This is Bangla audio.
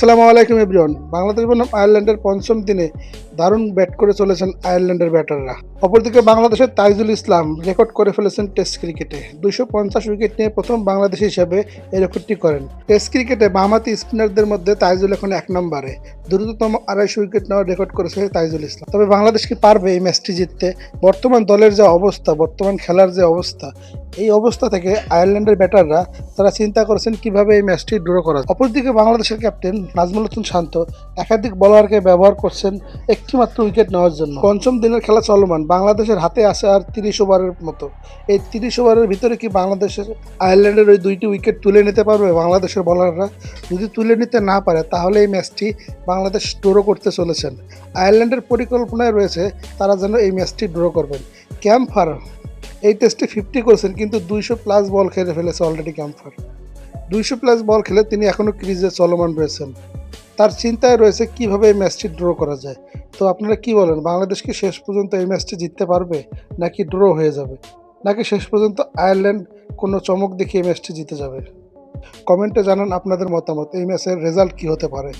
আসসালামু আলাইকুম এভরিওয়ান। বাংলাদেশ বনাম আয়ারল্যান্ডের পঞ্চম দিনে দারুণ ব্যাট করে চলেছেন আয়ারল্যান্ডের ব্যাটাররা। অপরদিকে বাংলাদেশের তাইজুল ইসলাম রেকর্ড করে ফেলেছেন টেস্ট ক্রিকেটে। দুশো পঞ্চাশ উইকেট নিয়ে প্রথম বাংলাদেশ হিসেবে এই রেকর্ডটি করেন। টেস্ট ক্রিকেটে বামাতি স্পিনারদের মধ্যে তাইজুল এখন এক নম্বরে। দ্রুততম আড়াইশো উইকেট নেওয়ার রেকর্ড করেছে তাইজুল ইসলাম। তবে বাংলাদেশ কি পারবে এই ম্যাচটি জিততে? বর্তমান দলের যে অবস্থা, বর্তমান খেলার যে অবস্থা, এই অবস্থা থেকে আয়ারল্যান্ডের ব্যাটাররা তারা চিন্তা করেছেন কীভাবে এই ম্যাচটি ড্র করা। অপরদিকে বাংলাদেশের ক্যাপ্টেন নাজমুল হাসান শান্ত, একাধিক বলারকে ব্যবহার করছেন একটিমাত্র উইকেট নেওয়ার জন্য। পঞ্চম দিনের খেলা চলমান, বাংলাদেশের হাতে আছে আর তিরিশ ওভারের মতো। এই তিরিশ ওভারের ভিতরে কি বাংলাদেশের আয়ারল্যান্ডের ওই দুইটি উইকেট তুলে নিতে পারবে? বাংলাদেশের বলাররা যদি তুলে নিতে না পারে, তাহলে এই ম্যাচটি বাংলাদেশ ড্র করতে চলেছেন। আয়ারল্যান্ডের পরিকল্পনায় রয়েছে তারা যেন এই ম্যাচটি ড্র করবেন। ক্যাম্পার এই টেস্টে ফিফটি করেছেন, কিন্তু দুইশো প্লাস বল খেলে ফেলেছে অলরেডি ক্যাম্পার দুইশো প্লাস বল খেলে তিনি এখনও ক্রিজে চলমান রয়েছেন। তার চিন্তায় রয়েছে কীভাবে এই ম্যাচটি ড্র করা যায়। তো আপনারা কি বলেন, বাংলাদেশ কি শেষ পর্যন্ত এই ম্যাচটি জিততে পারবে, নাকি ড্র হয়ে যাবে? নাকি শেষ পর্যন্ত আয়ারল্যান্ড কোনো চমক দেখিয়ে ম্যাচটি জিতে যাবে? কমেন্টে জানান আপনাদের মতামত, এই ম্যাচের রেজাল্ট কি হতে পারে?